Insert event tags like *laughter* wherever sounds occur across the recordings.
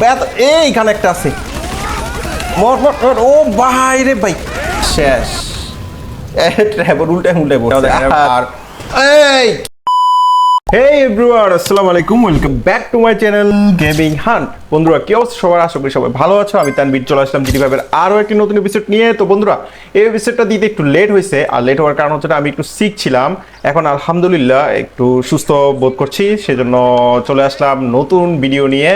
ব্যাত এইখানে একটা আছে। মর মর মর, ও ভাই রে ভাই। শেষ। ট্র্যাভেল উল্টে উল্টে বসে। আর এই। হেই এভরিওয়ান আসসালামু আলাইকুম welcome back to my channel gaming hunt বন্ধুরা কি অবস্থা? সবার আশা করি সবাই ভালো আছো। আমি তানবির চলে আসলাম জিডি ভাইবের আরও একটি নতুন এপিসোড নিয়ে। তো বন্ধুরা এই এপিসোডটা দিতে একটু লেট হয়েছে আর লেট হওয়ার কারণ হচ্ছে আমি একটু সিক ছিলাম। এখন আলহামদুলিল্লাহ একটু সুস্থ বোধ করছি সেজন্য চলে আসলাম নতুন ভিডিও নিয়ে।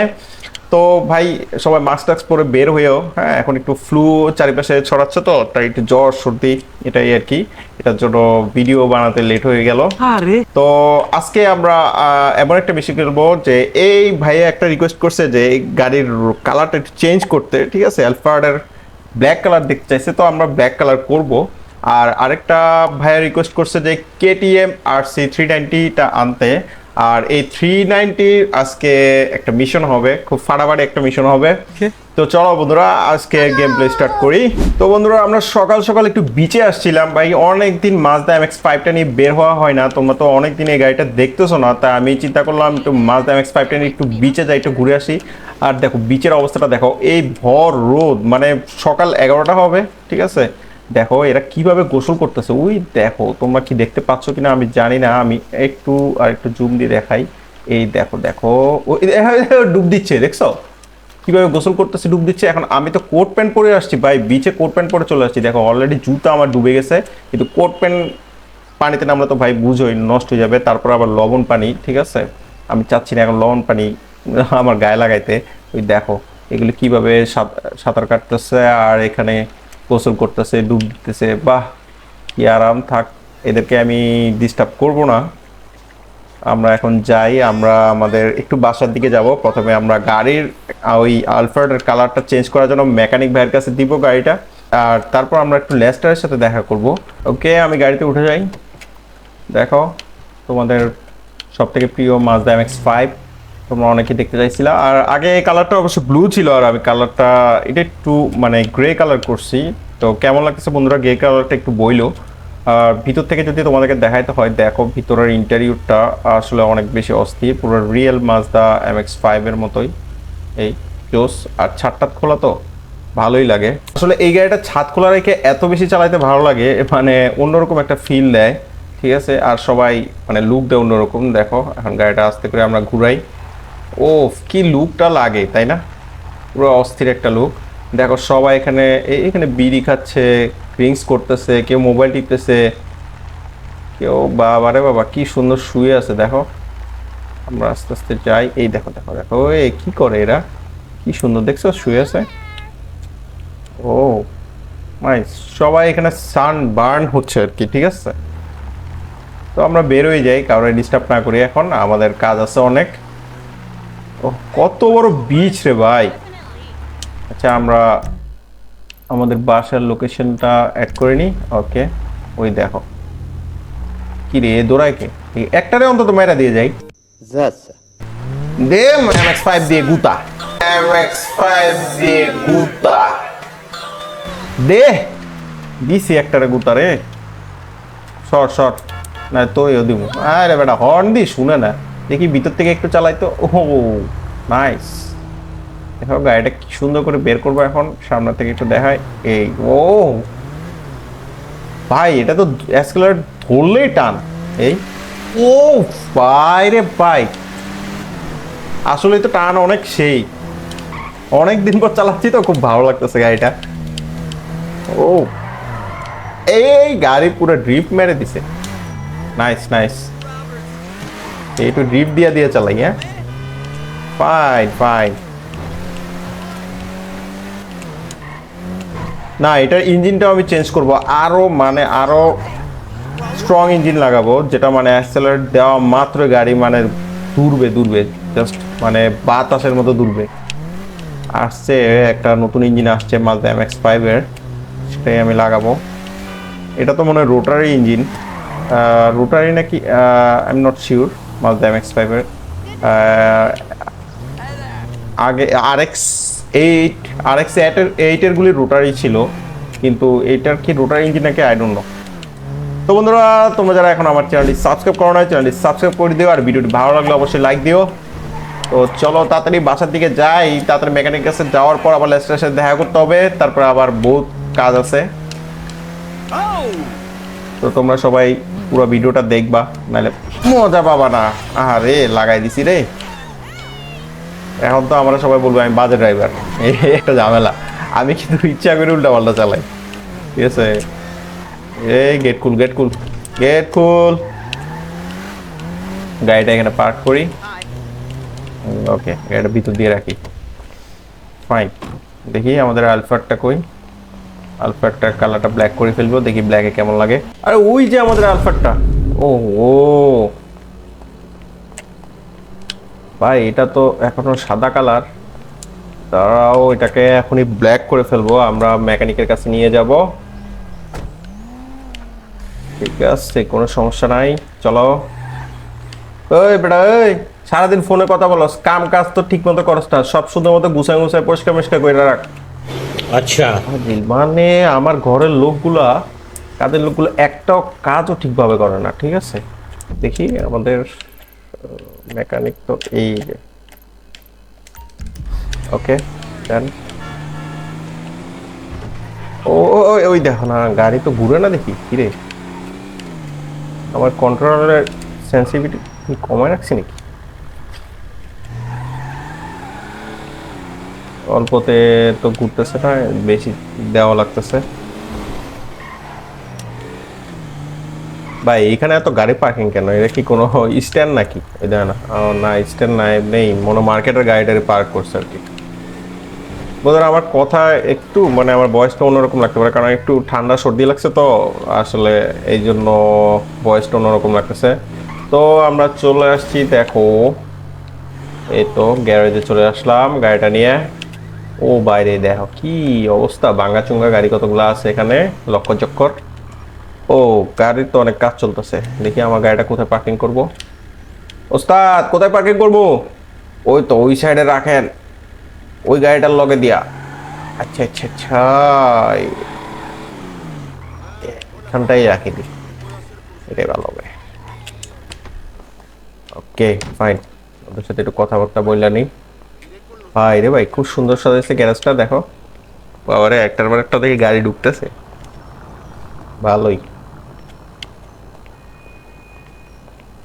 তো ভাই সবাই মাস্ক টাস্ক পরে বের হয়েও হ্যাঁ এখন একটু ফ্লু চারিপাশে ছড়াচ্ছে তো তাই একটু জ্বর সর্দি এটাই আর কি। এটার জন্য ভিডিও বানাতে লেট হয়ে গেল। তো আজকে আমরা এমন একটা বিষয় করব যে এই ভাইয়া একটা রিকোয়েস্ট করছে যে এই গাড়ির কালারটা একটু চেঞ্জ করতে ঠিক আছে? অ্যালফার্ডের ব্ল্যাক কালার দেখতে চাইছে তো আমরা ব্ল্যাক কালার করব। আর আরেকটা ভাইয়া রিকোয়েস্ট করছে যে কেটিএম আর সি থ্রি নাইনটিটা আনতে। আর এই থ্রি নাইনটির আজকে একটা মিশন হবে খুব ফাটাফাটি একটা মিশন হবে। তো চলো বন্ধুরা আজকে গেম প্লে স্টার্ট করি। তো বন্ধুরা আমরা সকাল সকাল একটু বিচে আসছিলাম। ভাই অনেক দিন মাজদা এম এক্স ফাইভটা নিয়ে বের হওয়া হয় না। তোমরা তো অনেক দিন এই গাড়িটা দেখতেছো না। তাই আমি চিন্তা করলাম একটু মাজদা এম এক্স ফাইভটা নিয়ে একটু বিচে যাই একটু ঘুরে আসি। আর দেখো বিচের অবস্থাটা দেখো এই ভর রোদ। মানে সকাল এগারোটা হবে ঠিক আছে? দেখো, এরা কীভাবে গোসল করতেছে? ওই দেখো, তোমরা কি দেখতে পাচ্ছ কিনা আমি জানি না, আমি একটু আর একটু জুম দিয়ে দেখাই। এই দেখো দেখো ওই ডুব দিচ্ছে, দেখছ? কীভাবে গোসল করতেছে, ডুব দিচ্ছে। এখন আমি তো কোট প্যান্ট পরে আসছি, ভাই, বিচে কোট প্যান্ট পরে চলে আসছি। দেখো অলরেডি জুতা আমার ডুবে গেছে, কিন্তু কোট প্যান্ট পানিতে নামলে তো ভাই বুঝোই, নষ্ট হয়ে যাবে। তারপর আবার লবণ পানি, ঠিক আছে? আমি চাচ্ছি না এখন লবণ পানি আমার গায়ে লাগাইতে। ওই দেখো, এগুলো কীভাবে সাঁত- সাঁতার কাটতেছে, আর এখানে গোসল করতেছে, ডুব দিতেছে, বাহ, কি আরাম, থাক, এদেরকে আমি ডিস্টার্ব করব না। আমরা এখন যাই, আমরা আমাদের একটু বাসার দিকে যাব। প্রথমে আমরা গাড়ির ওই আলফার্ডের কালারটা চেঞ্জ করার জন্য মেকানিক ভাইয়ের কাছে দিব গাড়িটা। আর তারপর আমরা একটু লেস্টারের সাথে দেখা করব। ওকে, আমি গাড়িতে উঠে যাই। দেখো, তোমাদের সব থেকে প্রিয় মাজদা এম এক্স ফাইভ তোমরা অনেকে দেখতে চাইছিলা। আর আগে কালারটা অবশ্য ব্লু ছিল, আর আমি কালারটা এটা একটু মানে গ্রে কালার করছি। তো কেমন লাগতেছে বন্ধুরা? গ্রে কালারটা একটু বইলো। আর ভিতর থেকে যদি তোমাদেরকে দেখাইতে হয়, দেখো ভিতরের ইন্টারভিউটা আসলে অনেক বেশি অস্থির। পুরো রিয়েল মাজদা এম এক্স ফাইভের মতোই। এই জোস আর ছাদটা খোলা তো, ভালোই লাগে। আসলে এই গাড়িটা ছাদ খোলা রেখে এত বেশি চালাইতে ভালো লাগে মানে অন্যরকম একটা ফিল দেয়। ঠিক আছে? আর সবাই মানে লুক দেয় অন্যরকম। দেখো, এখন গাড়িটা আস্তে করে আমরা ঘুরাই। ও কি লুকটা লাগে, তাই না? পুরো অস্থির একটা লুক দেখো, সবাই এখানে এখানে বিড়ি খাচ্ছে ড্রিঙ্কস করতেছে, কেউ মোবাইল টিপতেছে। কেউ বাবা বাবারে বাবা, কি সুন্দর শুয়ে আছে, দেখো। আমরা আস্তে আস্তে যাই। এই দেখো দেখো দেখো এই কি করে এরা? কি সুন্দর, দেখছ? শুয়ে আছে। ও, মাই, সবাই এখানে সান বার্ন হচ্ছে আর কি, ঠিক আছে? তো আমরা বের হয়ে যাই কারোর ডিস্টার্ব না করি এখন আমাদের কাজ আছে অনেক। ও কত বড় বিচ রে ভাই। আচ্ছা আমরা আমাদের বাসার লোকেশনটা অ্যাড করে নিই। ওকে ওই দেখো। কি রে দৌড়ায় কে? একটারে অন্তত মেরা দিয়ে যাই। দে এমএক্স ফাইভ দিয়ে গুতা। এমএক্স ফাইভ দিয়ে গুতা। দে। দিছি একটারে গুতা রে। শর্ট শর্ট না তোইও দিব আরে বেটা হর্ন দি শুনে না। দেখি ভিতর থেকে একটু চালাই তো। ও নাইস দেখো, গাড়িটা কি সুন্দর করে বের করব এখন। সামনে থেকে একটু দেখায় এই, ও। ভাই, এটা তো অ্যাসকেলার ধরলেই টান। এই, ও, ভাই রে ভাই। আসলে তো টান অনেক সেই। অনেক দিন পর চালাচ্ছি তো, খুব ভালো লাগতেছে গাড়িটা। ও। এই, গাড়ি পুরো ড্রিপ মেরে দিছে। নাইস নাইস একটু ড্রিপ দিয়া দিয়ে চালাই হ্যাঁ? ফাইন ফাইন না, এটার ইঞ্জিনটাও আমি চেঞ্জ করব। আরও মানে আরও স্ট্রং ইঞ্জিন লাগাবো, যেটা মানে অ্যাক্সেলারেট দেওয়া মাত্র গাড়ি মানে দূরবে দূরবে। জাস্ট মানে বাতাসের মতো দূরবে। আসছে, একটা নতুন ইঞ্জিন আসছে মালদা এম এক্স ফাইভের সেটাই আমি লাগাবো। এটা তো মনে হয় রোটারি ইঞ্জিন রোটারি নাকি? I am not sure Mazda M X ফাইভের আগে R X eight R X এইটের গুলি রোটারি ছিল কিন্তু এইটার কি রোটারি ইঞ্জিন নাকি? আই ডোন্ট নো তো বন্ধুরা তোমরা যারা এখন আমার চ্যানেলটি সাবস্ক্রাইব করো না চ্যানেলটি সাবস্ক্রাইব করে দিও আর ভিডিওটি ভালো লাগলে অবশ্যই লাইক দিও। তো চলো তাড়াতাড়ি বাসার দিকে যাই তাড়াতাড়ি মেকানিক কাছে যাওয়ার পর আবার লেস্টারের সাথে দেখা করতে হবে তারপর আবার বহুত কাজ আছে। তো তোমরা সবাই পুরো ভিডিওটা দেখবা, নাহলে মজা পাবা না। আরে লাগাই দিছি রে। এখন তো আমরা সবাই বলব, আমি বাজে ড্রাইভার এই একটা ঝামেলা। আমি কিন্তু ইচ্ছা করে উল্টা পাল্টা চালাই। ঠিক আছে? এই গেট খুল গেট খুল গেট খুল। গাড়িটা এখানে পার্ক করি। ওকে গাড়িটা ভিতর দিয়ে রাখি। ফাইন দেখি আমাদের আলফারটা কই। আলফারটার কালারটা ব্ল্যাক করে ফেলব, দেখি ব্ল্যাকে কেমন লাগে। আরে ওই যে আমাদের আলফারটা ও ও। ভাই, এটা তো এখনও সাদা কালার। তারাও এটাকে এখনই ব্ল্যাক করে ফেলব, আমরা মেকানিকের কাছে নিয়ে যাব। ঠিক আছে, কোনো সমস্যা নাই, চলো। ওই বেটা ওই সারাদিন ফোনে কথা বলস, কাম কাজ তো ঠিক মতো করস না, সব শুধু মতো গুছাই গুছাই পরিষ্কার পরিষ্কার করে রাখ। আচ্ছা। মানে আমার ঘরের লোকগুলা তাদের লোকগুলো, একটাও কাজও ঠিকভাবে করে না, ঠিক আছে? দেখি আমাদের মেকানিক তো এই যে। ওকে দেন ও ওই দেখো না, গাড়ি তো ঘুরে না দেখি? কিরে? আমার কন্ট্রোলারের সেন্সিভিটি কমায় রাখছি নাকি? অল্পতে তো ঘুরতেছে না, বেশি দেওয়া লাগতেছে। ভাই, এখানে এত গাড়ি পার্কিং কেন? এটা কি কোনো স্ট্যান্ড নাকি? এটা না না স্ট্যান্ড নাই, নেই, মনে মার্কেটের গাড়িটারে পার্ক করছে আর কি। বোধহয় আমার কথা একটু মানে আমার বয়সটা অন্যরকম লাগতে পারে, কারণ একটু ঠান্ডা সর্দি লাগছে তো, আসলে এই জন্য বয়সটা অন্যরকম লাগতেছে। তো আমরা চলে আসছি, দেখো, এই তো গ্যারেজে চলে আসলাম, গাড়িটা নিয়ে। ও বাইরে, দেখো কি অবস্থা। ভাঙ্গা চুঙ্গা গাড়ি কতগুলো আছে এখানে? লক্ষ চক্কর। ও, গাড়ির তো অনেক কাজ চলতেছে। দেখি আমার গাড়িটা কোথায় পার্কিং করব। ওস্তাদ, কোথায় পার্কিং করব? ওই তো ওই সাইডে রাখেন। ওই গাড়িটার লগে দিয়া। আচ্ছা আচ্ছা আচ্ছা। এখানটাই রাখি দি। এটাই ভালো হবে। ওকে ফাইন ওদের সাথে একটু কথাবার্তা বললা নি ভাই রে ভাই, খুব সুন্দর সাজাইছে গ্যারেজটা দেখো। বাবারে, একটার পর একটা দেখি গাড়ি ঢুকতেছে। ভালোই।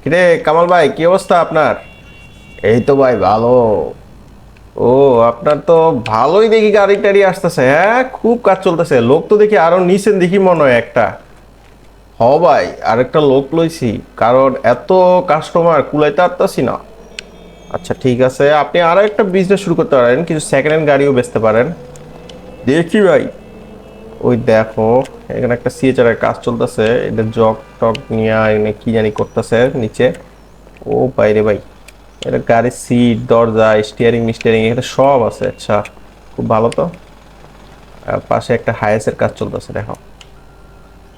কিরে কামাল ভাই, কি অবস্থা আপনার? এই তো ভাই, ভালো। ও, আপনার তো ভালোই দেখি গাড়ি টাড়ি আসতেছে হ্যাঁ? খুব কাজ চলতেছে। লোক তো দেখি আরও নিচেন দেখি মনে হয় একটা। হ ভাই, আরেকটা লোক লইছি, কারণ এত কাস্টমার কুলাইতে পারতাছি না। আচ্ছা ঠিক আছে। আপনি আরও একটা বিজনেস শুরু করতে পারেন কিছু সেকেন্ড হ্যান্ড গাড়িও বেচতে পারেন। দেখি ভাই। ওই দেখো এখানে একটা সিএচআর কাজ চলতেছে এটা জগ টক নিয়ে এখানে কি জানি করতেছে নিচে। ও বাইরে ভাই এটা গাড়ির সিট দরজা স্টিয়ারিং মিস্টিয়ারিং এখানে সব আছে আচ্ছা খুব ভালো তো। আর পাশে একটা হায়েসের কাজ চলতেছে দেখো।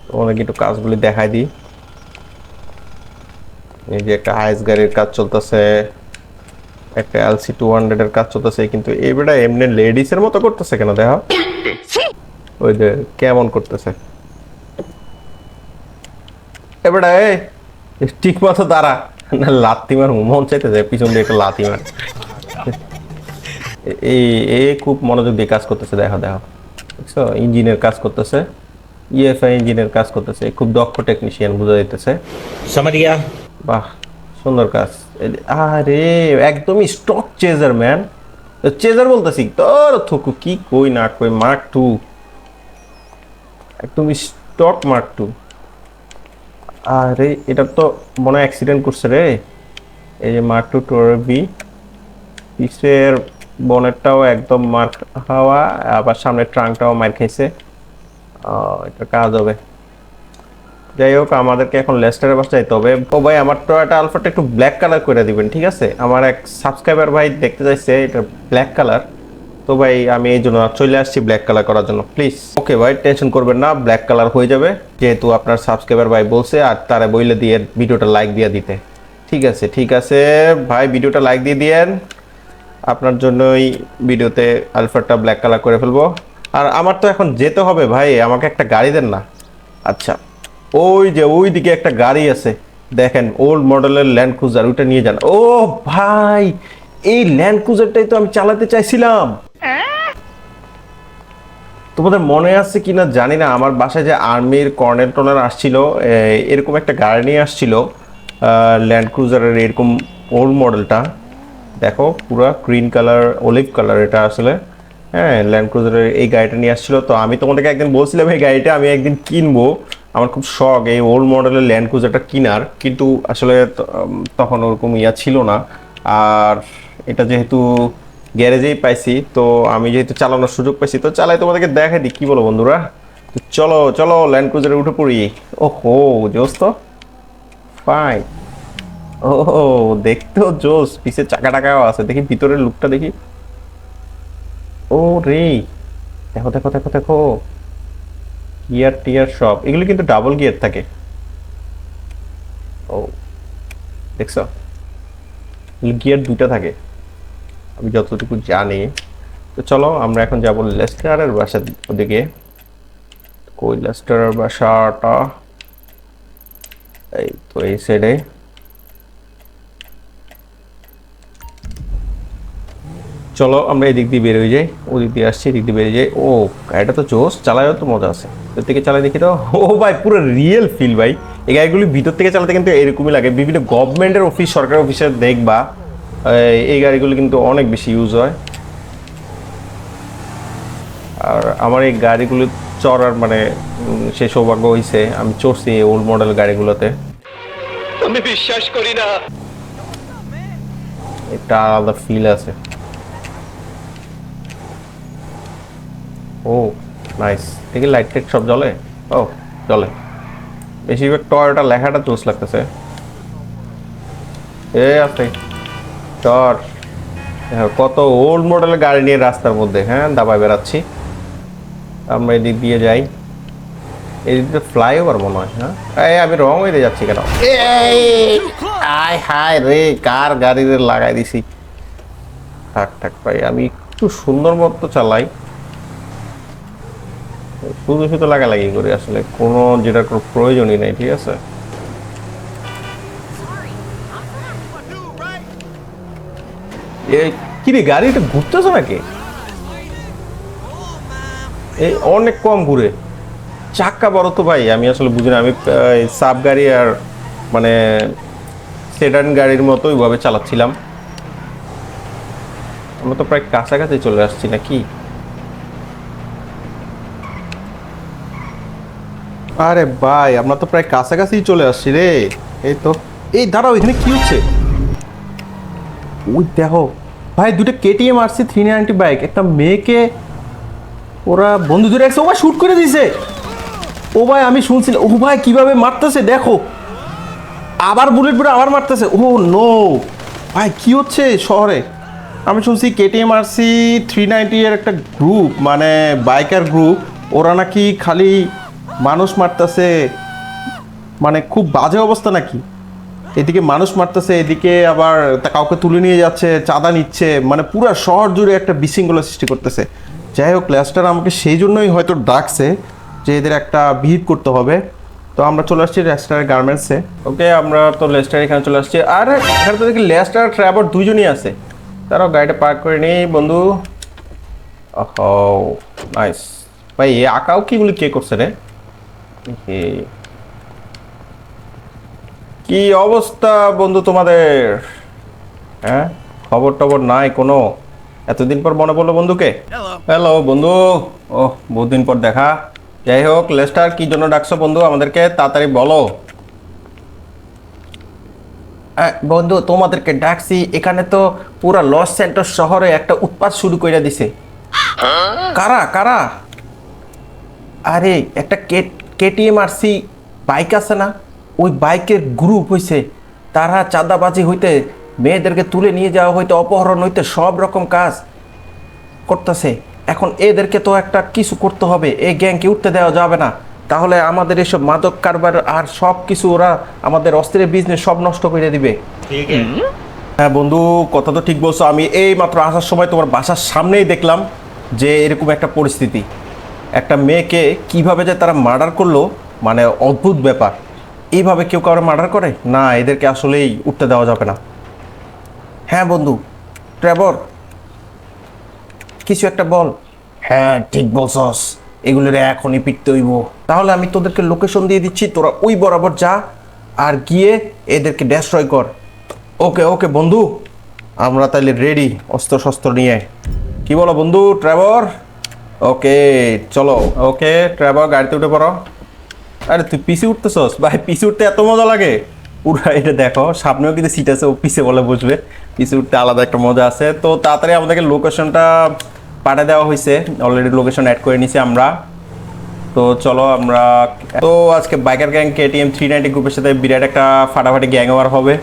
তোমাকে একটু কাজগুলি দেখাই দিই। এই যে একটা হায়েস গাড়ির কাজ চলতেছে। একটা এলসি টু হান্ড্রেডের কাজ চলতেছে কিন্তু এইবারটা এমনি লেডিসের মতো করতেছে কেন দেখা? ওই যে কেমন করতেছে? এবারে ঠিক মতো দাঁড়া। না মার মন চাইতেছে পিছন দিয়ে একটা লাথি মার। এই এ খুব মনোযোগ দিয়ে কাজ করতেছে দেখো দেখো। বুঝছ? ইঞ্জিনের কাজ করতেছে ইএফআই ইঞ্জিনের কাজ করতেছে খুব দক্ষ টেকনিশিয়ান বুঝা যাইতেছে। বাহ। সুন্দর কাজ। আরে একদমই স্টক চেজার ম্যান চেজার বলতেছি তোর থুকু কি কই না কই মার্ক টু একদম স্টক মার্ক টু আরে এটা তো মনে হয় অ্যাক্সিডেন্ট করছে রে। এই যে মার্ক টু টোর বি পিসের বনেটটাও একদম মার্ক হওয়া আবার সামনের ট্রাঙ্কটাও মার খাইছে। আহ, এটা কাজ হবে। যাই হোক, আমাদেরকে এখন লেস্টারের বাস যাইতে হবে। ও ভাই, আমার টয়োটা আলফাটা একটু ব্ল্যাক কালার করে দিবেন, ঠিক আছে? আমার এক সাবস্ক্রাইবার ভাই দেখতে চাইছে, এটা ব্ল্যাক কালার তো ভাই, আমি এই জন্য চলে আসছি ব্ল্যাক কালার করার জন্য প্লিজ ওকে ভাই টেনশন করবেন না ব্ল্যাক কালার হয়ে যাবে। যেহেতু আপনার সাবস্ক্রাইবার ভাই বলছে, আর তারা বইলে দিয়ে ভিডিওটা লাইক দিয়ে দিতে। ঠিক আছে ঠিক আছে। ভাই, ভিডিওটা লাইক দিয়ে দিয়েন। আপনার জন্যই ভিডিওতে আলফাটা ব্ল্যাক কালার করে ফেলব। আর আমার তো এখন যেতে হবে ভাই, আমাকে একটা গাড়ি দেন না। আচ্ছা। ওই যে ওই দিকে একটা গাড়ি আছে। দেখেন ওল্ড মডেলের ল্যান্ড ক্রুজার ওইটা নিয়ে যান। ও ভাই, এই ল্যান্ড ক্রুজারটাই তো আমি চালাতে চাইছিলাম। তোমাদের মনে আছে কিনা জানি না, আমার বাসায় যে আর্মির কর্নেল টর্নেল আসছিল এরকম একটা গাড়ি নিয়ে আসছিল ল্যান্ড ক্রুজারের এরকম ওল্ড মডেলটা দেখো, পুরো গ্রিন কালার অলিভ কালার এটা আসলে। হ্যাঁ ল্যান্ড ক্রুজারের এই গাড়িটা নিয়ে আসছিল। তো আমি তোমাদেরকে একদিন বলছিলাম, এই গাড়িটা আমি একদিন কিনবো। আমার খুব শখ এই ওল্ড মডেলের ল্যান্ড ক্রুজারটা কেনার, কিন্তু আসলে তখন ওরকম ইয়া ছিল না। আর এটা যেহেতু গ্যারেজেই পাইছি, তো আমি যেহেতু চালানোর সুযোগ পাইছি, তো চালাই তোমাদেরকে দেখাই দিই, কি বলো বন্ধুরা? তো চলো চলো ল্যান্ড ক্রুজারে উঠে পড়ি। ও হো জোস তো। ফাইন ও দেখতেও জোস, পিছে চাকা টাকাও আছে। দেখি ভিতরের লুকটা দেখি। ও রে দেখো দেখো দেখো দেখো। গিয়ার টিয়ার সব এগুলো কিন্তু ডাবল গিয়ার থাকে। ও, দেখছ? গিয়ার দুটা থাকে। আমি যতটুকু জানি। তো চলো, আমরা এখন যাব লেস্টারের বাসার ওদিকে কই লেস্টারের বাসাটা, এই তো এই সাইডে চলো, আমরা এদিক দিয়ে বের হয়ে যাই, ওদিক দিয়ে আসছি, এদিক দিয়ে বেরিয়ে যাই। ও, গাড়িটা তো জোস চালায়ও তো মজা আছে। তোর থেকে চালাই দেখি তো। ও ভাই পুরো রিয়েল ফিল ভাই। এই গাড়িগুলি ভিতর থেকে চালাতে কিন্তু এরকমই লাগে। বিভিন্ন গভর্নমেন্টের অফিস সরকারি অফিসে দেখবা এই- এই গাড়িগুলো কিন্তু অনেক বেশি ইউজ হয়। আর আমার এই গাড়িগুলো চড়ার মানে সে সৌভাগ্য হয়েছে আমি চড়ছি এই ওল্ড মডেল গাড়িগুলোতে। আমি বিশ্বাস করি না। একটা আলাদা ফিল আছে। ও। নাইস দেখি লাইট টাইট সব জ্বলে? ও, জ্বলে। বেশিরভাগ টয়টা লেখাটা জোস লাগতেছে। এ, আছে। টর কত ওল্ড মডেলের গাড়ি নিয়ে রাস্তার মধ্যে হ্যাঁ? দাবায় বেড়াচ্ছি। আমরা এদিক দিয়ে যাই। এদিক দিয়ে ফ্লাইওভার মনে হয় হ্যাঁ? এই, আমি রং হয়ে যাচ্ছি কেন? আয় হায় রে, কার গাড়ি লাগাই দিছি? থাক থাক, ভাই, আমি একটু সুন্দর মতো চালাই। শুধু শুধু লাগালাগি করি, আসলে কোনো যেটার কোনো প্রয়োজনই নাই, ঠিক আছে? এই কি রে গাড়িটা ঘুরতেছে নাকি? এই অনেক কম ঘুরে। চাক্কা বড় তো ভাই, আমি আসলে বুঝি না, আমি সাব গাড়ি আর মানে সেডান গাড়ির মতো ওইভাবে চালাচ্ছিলাম। আমরা তো প্রায় কাছাকাছি চলে আসছি, নাকি? আরে ভাই, আমরা তো প্রায় কাছাকাছি চলে আসছি রে। এই তো। এই, দাঁড়াও, এখানে কি হচ্ছে? ওই দেখো, ভাই, দুটো কেটিএম আসছে থ্রি নাইনটি বাইক একটা মেয়েকে ওরা বন্ধু ধরে একসে ও ভাই শ্যুট করে দিছে ও ভাই, আমি শুনছিলাম ও ভাই, কীভাবে মারতেছে? দেখো। আবার বুলেট বুড়ে আবার মারতেছে। ও নো ভাই, কি হচ্ছে শহরে? আমি শুনছি কেটিএম আরসি থ্রি নাইনটি এর একটা গ্রুপ মানে বাইকার গ্রুপ ওরা নাকি খালি মানুষ মারতেছে মানে খুব বাজে অবস্থা নাকি? এদিকে মানুষ মারতেছে, এদিকে আবার কাউকে তুলে নিয়ে যাচ্ছে, চাঁদা নিচ্ছে মানে পুরো শহর জুড়ে একটা বিশৃঙ্খলা সৃষ্টি করতেছে। যাই হোক লেস্টার আমাকে সেই জন্যই হয়তো ডাকছে যে এদের একটা ভিড় করতে হবে। তো আমরা চলে আসছি লেস্টার গার্মেন্টসে ওকে, আমরা তো লেস্টার এখানে চলে আসছি। আর, এখানে তো দেখি লেস্টার ট্রাভর দুইজনই আছে। তারাও গাড়িটা পার্ক করে নিই, বন্ধু। ও নাইস ভাই, এ আঁকাও কিগুলি কে করছে রে? কি অবস্থা বন্ধু তোমাদের? হ্যাঁ? খবর টবর নাই কোনো? এতদিন পর মনে পড়ল বন্ধুকে? হ্যালো বন্ধু। ও বহুদিন পর দেখা। যাই হোক লেস্টার কি জন্য ডাকছো বন্ধু আমাদেরকে? তাড়াতাড়ি বলো। বন্ধু তোমাদেরকে ডাকছি। এখানে তো পুরা লস সেন্টার শহরে একটা উৎপাত শুরু করে দিছে। কারা কারা? আরে একটা কেটিএম আর সি বাইক আছে না ওই বাইকের গ্রুপ হয়েছে তারা চাঁদাবাজি হইতে মেয়েদেরকে তুলে নিয়ে যাওয়া হইতে অপহরণ হইতে সব রকম কাজ করতেছে। এখন এদেরকে তো একটা কিছু করতে হবে এই গ্যাংকে উঠতে দেওয়া যাবে না। তাহলে আমাদের এসব মাদক কারবার আর সব কিছু ওরা আমাদের অস্ত্রের বিজনেস সব নষ্ট করে দিবে। হ্যাঁ বন্ধু কথা তো ঠিক বলছো। আমি এই মাত্র আসার সময় তোমার বাসার সামনেই দেখলাম যে এরকম একটা পরিস্থিতি। একটা মেয়েকে কীভাবে যে তারা মার্ডার করল মানে অদ্ভুত ব্যাপার। এইভাবে কেউ কারও মার্ডার করে? না এদেরকে আসলেই উঠতে দেওয়া যাবে না। হ্যাঁ বন্ধু ট্রেভর কিছু একটা বল। হ্যাঁ ঠিক বলছস। এগুলোর এখনই পিটতে হইব। তাহলে আমি তোদেরকে লোকেশন দিয়ে দিচ্ছি তোরা ওই বরাবর যা আর গিয়ে এদেরকে ডেস্ট্রয় কর। ওকে ওকে বন্ধু আমরা তাহলে রেডি অস্ত্র শস্ত্র নিয়ে। কি বলো বন্ধু ট্রেভর? ওকে চলো। ওকে ট্রেভর গাড়িতে উঠে পড়ো। আরে, তুই পিসি উঠতেছস? ভাই পিসি উঠতে এত মজা লাগে। পুরো এটা দেখো, সামনেও কিন্তু সিট আছে, ও পিসে বলে বসবে পিসি উঠতে আলাদা একটা মজা আছে। তো তাড়াতাড়ি আমাদেরকে লোকেশনটা পাঠিয়ে দেওয়া হয়েছে। অলরেডি লোকেশন অ্যাড করে নিছি আমরা। তো চলো আমরা তো আজকে biker gang KTM three ninety গ্রুপের সাথে বিরাট একটা ফাটাফাটি গ্যাং ওয়ার হবে।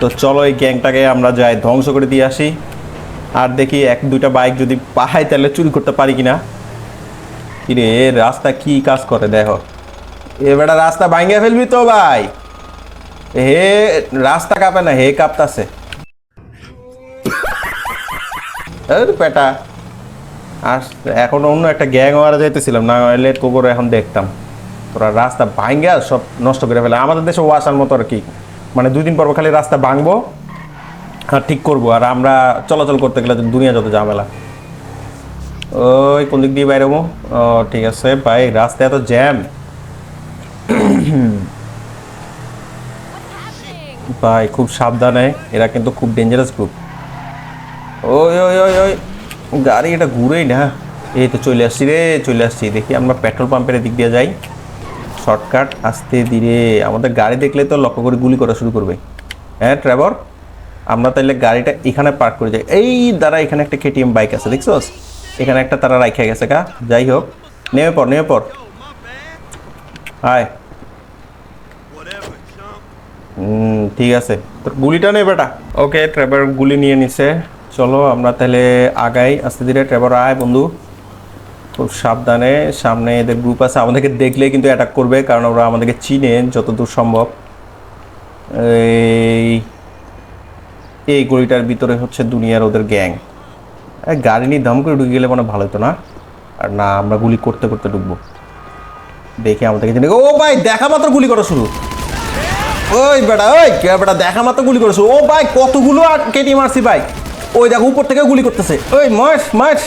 তো চলো এই গ্যাংটাকে আমরা যাই ধ্বংস করে দিয়ে আসি। আর দেখি এক দুইটা বাইক যদি পাহাই তাহলে চুরি করতে পারি কিনা? কিরে, এ রাস্তা কি কাজ করে দেখো। এবারে রাস্তা ভাঙিয়ে ফেলবি তো ভাই। হে, রাস্তা কাঁপে না, হে কাঁপতাছে। পেটা আর এখন অন্য একটা গ্যাং মারা যাইতেছিলাম, না হলে তো করে এখন দেখতাম। তোরা রাস্তা ভাঙ্গা সব নষ্ট করে ফেলে। আমাদের দেশে ওয়াসার মতো আর কি। মানে দুই দিন পর পর খালি রাস্তা ভাঙবো আর ঠিক করব। আর আমরা চলাচল করতে গেলে দুনিয়া যত ঝামেলা। ওই কোন দিক দিয়ে বাইরে? ও, ঠিক আছে ভাই রাস্তা এত জ্যাম। ভাই, খুব সাবধানে, এরা কিন্তু খুব ডেঞ্জারাস গ্রুপ ওই ওই ওই ওই, গাড়ি এটা ঘুরেই না। এই তো চলে আসছি রে, চলে আসছি। দেখি আমরা পেট্রোল পাম্পের দিক দিয়ে যাই। শর্টকাট, আস্তে ধীরে। আমাদের গাড়ি দেখলে তো লক্ষ্য করে গুলি করা শুরু করবে। হ্যাঁ ট্রাভর? আমরা তাইলে গাড়িটা এখানে পার্ক করে। যাই এই দ্বারা এখানে একটা কেটিএম বাইক আছে দেখছোস এখানে একটা তারা রাইখা গেছে কা যাই হোক, নেমে পড় নেমে পড়। হুম, ঠিক আছে। তোর গুলিটা নেই বেটা। ওকে, ট্রেভার গুলি নিয়ে নিছে। চলো, আমরা তাহলে আগাই। আস্তে ধীরে ট্রেভার, আয় বন্ধু। খুব সাবধানে, সামনে এদের গ্রুপ আছে, আমাদেরকে দেখলে কিন্তু অ্যাটাক করবে, কারণ ওরা আমাদেরকে চিনে যতদূর সম্ভব। এই এই গলিটার ভিতরে হচ্ছে দুনিয়ার ওদের গ্যাং। গাড়ি নিয়ে দম করে ঢুকে গেলে মানে ভালো হতো না? আর না, আমরা গুলি করতে করতে ঢুকবো। দেখে আমাদেরকে চিনে ও ভাই, দেখা মাত্র গুলি করা শুরু। ওই বেটা ওই বেটা, দেখা মাত্র গুলি করেছ ও ভাই, কতগুলো আর কেটে মারছি ভাই। ওই দেখো, উপর থেকে গুলি করতেছে। ওই মাস মাস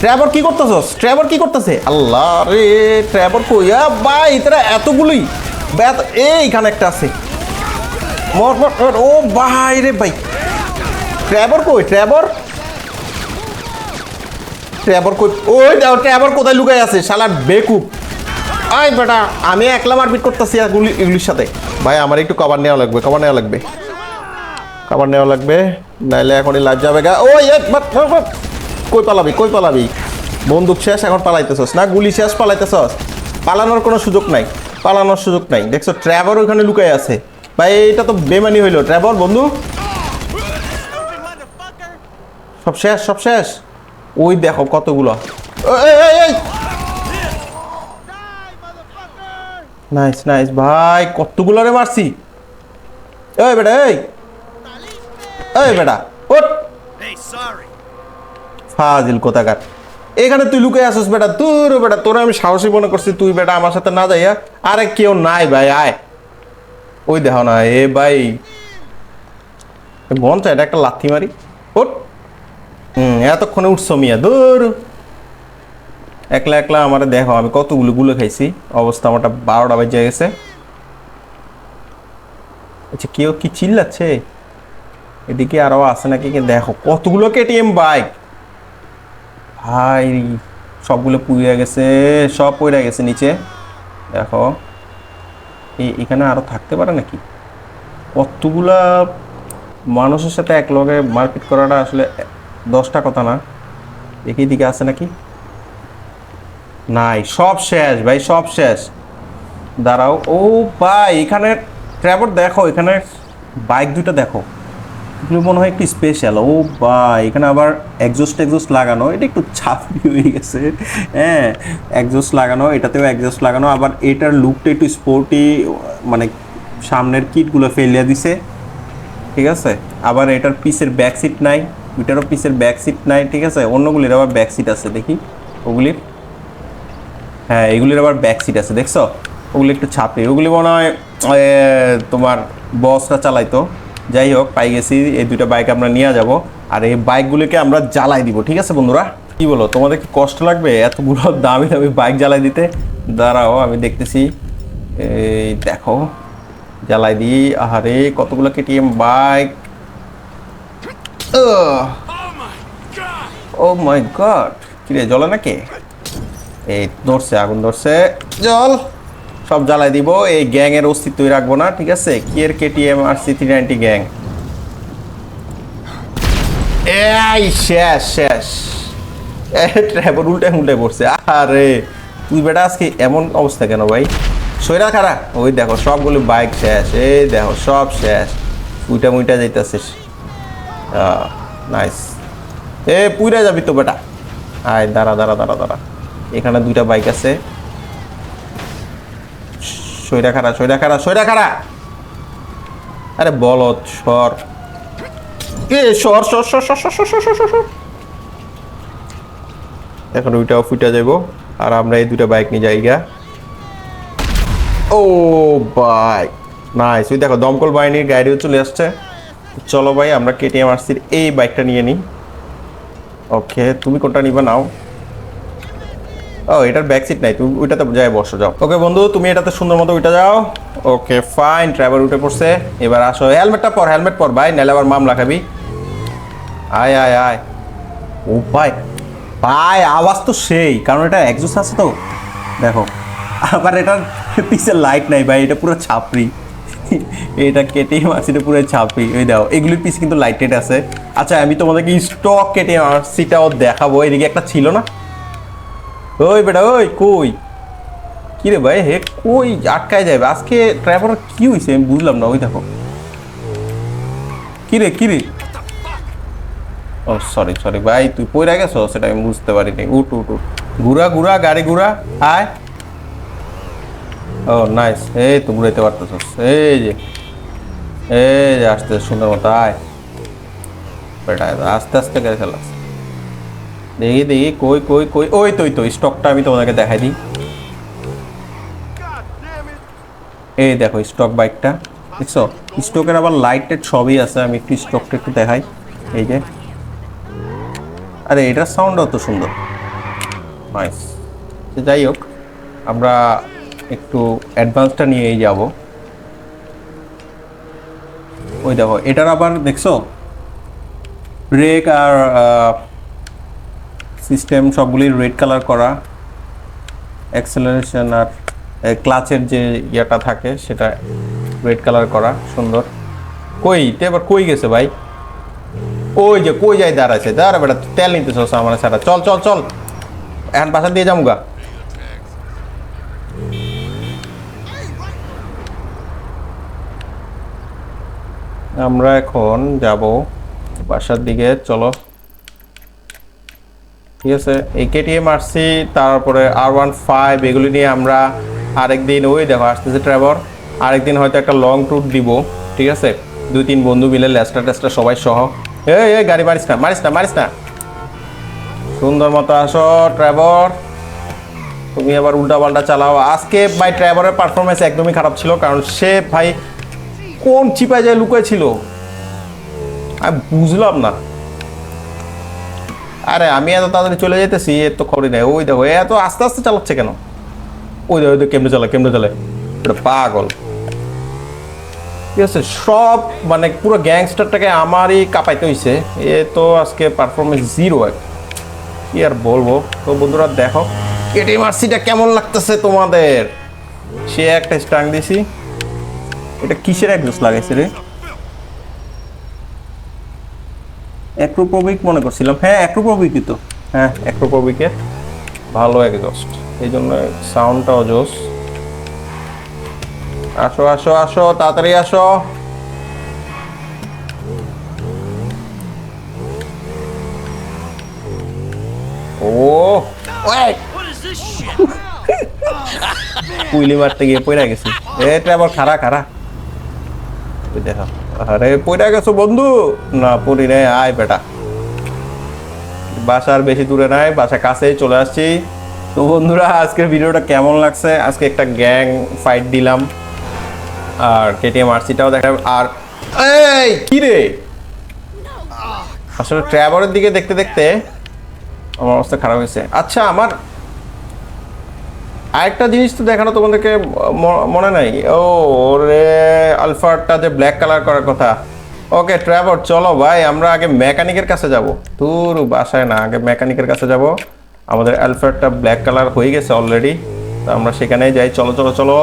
ট্র্যাভর কি করতেছস? ট্র্যাভর কি করতেছে? আল্লাহ রে, ট্র্যাভর কই? ভাই তোরা এতগুলোই। ব্যাত এইখানে একটা আছে। মর মর। ও ভাই রে ভাই। ট্র্যাভর কই? ট্র্যাভর ট্র্যাভর কই? ওই দেখো ট্র্যাভর কোথায় লুকাই আছে? শালার বেকুব। আই বেটা, আমি একলা মারপিট করতেছি এগুলি এগুলির সাথে। ভাই, আমার একটু কভার নেওয়া লাগবে কভার নেওয়া লাগবে। কভার নেওয়া লাগবে, নাইলে এখনই লাজ যাবে গা। ওই। কই পালাবি কই পালাবি? বন্দুক শেষ, এখন পালাইতেছস না? গুলি শেষ, পালাইতেছস? পালানোর কোনো সুযোগ নাই, পালানোর সুযোগ নাই। দেখছ ট্র্যাভর ওখানে লুকাই আছে। ভাই এটা তো বেমানি হইল। ট্র্যাভর বন্ধু? সব শেষ সব শেষ। ওই দেখো কতগুলো। নাইস নাইস ভাই, কতগুলো রে মারছি? এই বেটা, এই! এই বেটা ওট ফাজিল কোথাকার। এখানে তুই লুকে আসিস বেটা তোর বেটা, তোরা আমি সাহসী মনে করছি, তুই বেটা আমার সাথে না যাইয়া আরে কেউ নাই ভাই, আয়। ওই দেখো না, এ ভাই। মন চাই একটা লাথি মারি। ওট হুম, এতক্ষণে উঠছো মিয়া, দূর। একলা একলা আমার দেখো, আমি কতগুলো গুলো খাইছি। অবস্থা আমারটা বারোটা বেজে গেছে। আচ্ছা কেউ কি চিল্লাচ্ছে? এদিকে আরও আছে নাকি দেখো, কতগুলো কেটিএম বাইক। ভাই সবগুলো পুড়ে গেছে, সব পড়ে গেছে নিচে। দেখো এখানে আরও থাকতে পারে নাকি? কতগুলা মানুষের সাথে এক লগে মারপিট করাটা আসলে দশটা কথা না? একই দিকে আছে নাকি? নাই, সব শেষ ভাই, সব শেষ। দাঁড়াও, ও ভাই, এখানে ট্র্যাভর দেখো, এখানে বাইক দুটো দেখো। এগুলো মনে হয় একটু স্পেশাল ও ভাই, এখানে আবার একজস্ট একজস্ট লাগানো, এটা একটু ছাপি হয়ে গেছে। হ্যাঁ একজস্ট লাগানো, এটাতেও একজস্ট লাগানো, আবার এটার লুকটা একটু স্পোর্টি মানে সামনের কিটগুলো ফেলিয়ে দিছে। ঠিক আছে? আবার এটার পিসের ব্যাক সিট নাই। ওইটারও পিসের ব্যাক সিট নাই, ঠিক আছে? অন্যগুলির আবার ব্যাক সিট আছে, দেখি। ওগুলির? হ্যাঁ এগুলির আবার ব্যাক সিট আছে, দেখছ? ওগুলি একটু ছাপে ওগুলি মনে হয় তোমার বসরা চালাইতো। যাই হোক, পাই গেছি। এই দুইটা বাইক আমরা নিয়ে যাব। আর এই বাইকগুলিকে আমরা জ্বালাই দিব, ঠিক আছে বন্ধুরা? কি বলো, তোমাদের কি কষ্ট লাগবে এতগুলো *laughs* দামি দামি বাইক জ্বালাই দিতে? দাঁড়াও, আমি দেখতেছি। এই দেখো, জ্বালাই দিই। আহারে, কতগুলো KTM bike oh my god কিরে নাকি? এই ধরছে, আগুন ধরছে। জল। সব জ্বালাই দিব, এই অস্তিত্বই রাখব না, ঠিক আছে? KTM R C three ninety gang এই, শেষ শেষ। ট্রাভেল উল্টে উল্টে পড়ছে আরে, তুই বেটা আজকে এমন অবস্থা কেন ভাই? সৈরা খারা। ওই দেখো, সবগুলো বাইক শেষ, এই দেখো, সব শেষ। উইটা মুইটা যাইতেছিস নাইস এ, পুইরা যাবি তো বেটা। আয়, দাঁড়া দাঁড়া দাঁড়া দাঁড়া। এখানে দুইটা বাইক আছে। সৈরা খারা সৈরা খারা সৈরা খারা আরে বলত সর। এ, সর সর সর সর সর সর সর সর সর। এখন ওইটাও ফুটা যাব আর আমরা এই দুটো বাইক নিয়ে যাই গা ও বাইক নাইস ওই দেখো দমকল বাহিনীর গাড়িও চলে আসছে। চলো ভাই, আমরা কেটিএম আরসির এই বাইকটা নিয়ে নিই। ওকে তুমি কোনটা নিবা নাও। ও এটার ব্যাক সিট নাই, তুমি ওইটাতে যাই বসো, যাও। ওকে বন্ধু, তুমি এটাতে সুন্দর মতো ওইটা যাও। ওকে ফাইন ড্রাইভার উঠে পড়ছে। এবার আসো হেলমেটটা পর হেলমেট পর ভাই, নাহলে আবার মামলা খাবি। আয় আয় আয়। ও ভাই ভাই, আওয়াজ তো সেই, কারণ এটা একজোস আছে তো। দেখো, আবার এটার পিছে লাইট নাই ভাই, এটা পুরো ছাপড়ি। এটা কেটে মাছ এটা পুরো ছাপড়ি ওই দাও এগুলির পিছে কিন্তু লাইট টেট আছে। আচ্ছা আমি তোমাদেরকে স্টক কেটে মাছটাও দেখাবো। এদিকে একটা ছিল না? ওই বেটা, ওই কই? কি রে ভাই, হে কই? আটকায় যাবে। আজকে ড্রাইভার কি হয়েছে আমি বুঝলাম না, ওই দেখো। কি রে কি রে ও সরি সরি ভাই, তুই পইরা গেছো? সেটা আমি বুঝতে পারিনি। উঠ উঠ উঠ। ঘুরা ঘুরা, গাড়ি ঘুরা। আয়। ও নাইস এই তো ঘুরাইতে পারতেছস এই যে এই যে আসতে সুন্দর মতো, আয়। বেটা, আস্তে আস্তে গাড়ি চালাস দেখি দেখি, কই কই কই, ওই তো ওই তো, স্টকটা আমি তোমাদেরকে দেখাই দিই। এই দেখো, স্টক বাইকটা। দেখছ? স্টকের আবার লাইট টাইট সবই আছে, আমি একটু স্টকটা একটু দেখাই। এই যে। আরে, এটার সাউন্ডও তো সুন্দর। নাইস যাই হোক, আমরা একটু অ্যাডভান্সটা নিয়েই যাব। ওই দেখো, এটার আবার দেখছ? ব্রেক আর সিস্টেম সবগুলি রেড কালার করা। অ্যাক্সেলারেশন আর ক্লাচের যে ইয়েটা থাকে, সেটা রেড কালার করা, সুন্দর। কই তে এবার কই গেছে ভাই? ওই যে কই যাই দাঁড়াচ্ছে দাঁড়া বেটা, তেল নিতে চাস আমার সারা চল চল চল। এখন বাসা দিয়ে যাব আমরা এখন যাব বাসার দিকে, চলো। ঠিক আছে, এই কেটিএম আরসি তারপরে আর ওয়ান ফাইভ এগুলি নিয়ে আমরা আরেকদিন, ওই দেখো আসতেছে ট্রাভর আরেকদিন হয়তো একটা লং ট্যুর দিব, ঠিক আছে? দুই তিন বন্ধু মিলে লেস্টা টেস্টা সবাই সহ। এই এই, গাড়ি মারিস না মারিস না মারিস না। সুন্দর মতো আসো ট্রাভর তুমি আবার উল্টা পাল্টা চালাও। আজকে ভাই ড্রাইভারের পারফরমেন্স একদমই খারাপ ছিল, কারণ সে ভাই কোন চিপায় যায় লুকায় ছিল আমি বুঝলাম না। আরে, আমি এত তাড়াতাড়ি চলে যেতেছি এর তো খবরই নেই। ওই দেখো এত আস্তে আস্তে চালাচ্ছে কেন? ওই দেখো, ওই কেমনে চালায় কেমনে চালায়। এটা পাগল। ঠিক আছে, সব মানে পুরো গ্যাংস্টারটাকে আমারই কাঁপাইতে হইছে। এ তো আজকে পারফরমেন্স জিরো এক। কি আর বলব? তো বন্ধুরা, দেখো এটি মার্সিটা কেমন লাগতেছে তোমাদের? সে একটা স্টাং দিছি। এটা কিসের একজোস লাগাইছে রে? অ্যাক্রোপবিক মনে করছিলাম। হ্যাঁ অ্যাক্রোপবিকই তো। হ্যাঁ অ্যাক্রোপবিকের ভালো একজস্ট এই জন্য সাউন্ডটাও জোস। আসো আসো আসো তাড়াতাড়ি আসো। ও কুইলি মারতে গিয়ে পড়ে গেছি। এটা আবার খারা খারা আরে পড়ে গেছো বন্ধু? না, পড়ি রে আয় বেটা। বাসার বেশি দূরে নাই বাসা কাছেই চলে আসছি। তো বন্ধুরা, আজকের ভিডিওটা কেমন লাগছে? আজকে একটা গ্যাং ফাইট দিলাম। আর কেটিএম আরসিটাও দেখা আর এই, কি রে? আসলে ট্র্যাভেলের দিকে দেখতে দেখতে আমার অবস্থা খারাপ হয়েছে। আচ্ছা আমার আরেকটা জিনিস তো দেখানো তোমাদেরকে মনে নাই? ও, ওরে আলফারটা যে ব্ল্যাক কালার করার কথা। ওকে ট্র্যাভেল চলো ভাই, আমরা আগে মেকানিকের কাছে যাব। তোর বাসায় না, আগে মেকানিকের কাছে যাব। আমাদের আলফারটা ব্ল্যাক কালার হয়ে গেছে অলরেডি তো আমরা সেখানেই যাই। চলো চলো চলো।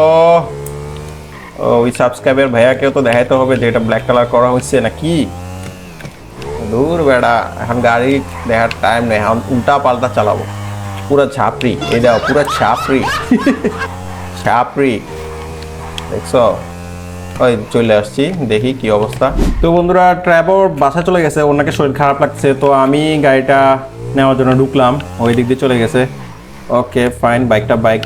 ওই সাবস্ক্রাইবার ভাইয়াকেও তো দেখাইতে হবে যে এটা ব্ল্যাক কালার করা হচ্ছে না কি? দূর বেড়া, এখন গাড়ি দেখার টাইম নেই, এখন উল্টা পাল্টা চালাবো। পুরো ছাপড়ি, এই দাও, পুরো ছাপড়ি। ছাপড়ি। দেখছ? ওই চলে আসছি, দেখি কি অবস্থা। তো বন্ধুরা ট্র্যাভর বাসা চলে গেছে ওনাকে শরীর খারাপ লাগছে, তো আমি গাড়িটা নেওয়ার জন্য ঢুকলাম, ওই দিক দিয়ে চলে গেছে। ওকে ফাইন বাইকটা বাইক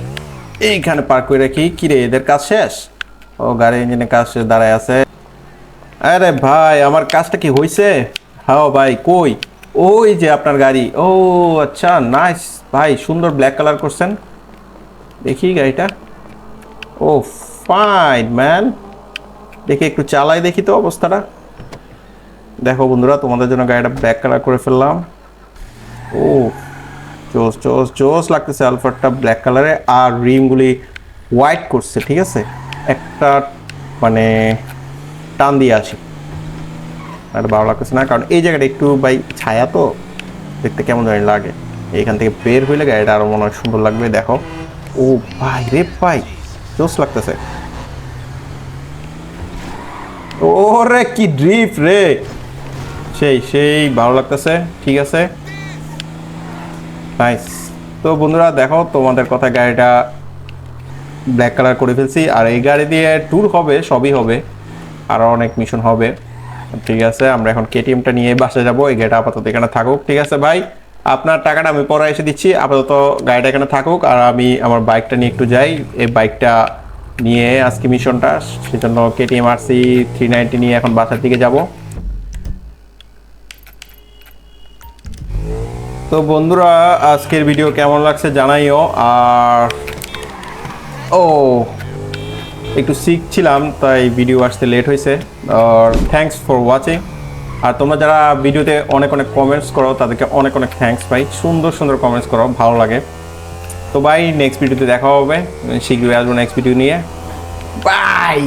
এইখানে পার্ক করে রাখি। কিরে এদের কাজ শেষ? ও গাড়ি ইঞ্জিনের কাজ শেষ, দাঁড়ায় আছে। আরে ভাই, আমার কাজটা কি হয়েছে হাও ভাই, কই? ওই যে আপনার গাড়ি। ও আচ্ছা নাইস ভাই, সুন্দর ব্ল্যাক কালার করছেন। দেখি গাড়িটা। ও ফাইন ম্যান দেখি একটু চালাই দেখি তো অবস্থাটা। দেখো বন্ধুরা, তোমাদের জন্য গাড়িটা ব্ল্যাক কালার করে ফেললাম। ও চোস চোস চোস লাগতেছে আলফারটা ব্ল্যাক কালারে আর রিমগুলি হোয়াইট করছে, ঠিক আছে? একটা মানে টান দিয়ে আসি আর ভালো লাগতেছে না। কারণ এই জায়গাটা একটু বাই ছায়া তো, দেখতে কেমন জানি লাগে। এইখান থেকে বের হইলে গাড়িটা আরও মনে হয় সুন্দর লাগবে, দেখো। ও ভাই রে ভাই, জোস লাগতেছে। ওরে কি ড্রিপ রে। সেই সেই ভালো লাগতেছে, ঠিক আছে। নাইস তো বন্ধুরা, দেখো, তোমাদের কথা গাড়িটা ব্ল্যাক কালার করে ফেলছি। আর এই গাড়ি দিয়ে ট্যুর হবে, সবই হবে। আরও অনেক মিশন হবে। ঠিক আছে, আমরা এখন কেটিএমটা নিয়ে বাসে যাব, এই গাড়িটা আপাতত এখানে থাকুক, ঠিক আছে ভাই? আপনার টাকাটা আমি পরে এসে দিচ্ছি, আপাতত গাড়িটা এখানে থাকুক, আর আমি আমার বাইকটা নিয়ে একটু যাই। এই বাইকটা নিয়ে আজকে মিশনটা, সেজন্য কেটিএম আরসি থ্রি নাইনটি নিয়ে এখন বাসার দিকে যাব। তো বন্ধুরা, আজকের ভিডিও কেমন লাগছে জানাইও, আর ও একটু শিখছিলাম তাই ভিডিও আসতে লেট হয়েছে। আর থ্যাংকস ফর ওয়াচিং আর তোমরা যারা ভিডিওতে অনেক অনেক কমেন্টস করো, তাদেরকে অনেক অনেক থ্যাংকস পাই সুন্দর সুন্দর কমেন্টস করো, ভালো লাগে। তো ভাই নেক্সট ভিডিওতে দেখা হবে। শিখবে আসব নেক্সট ভিডিও নিয়ে। বাই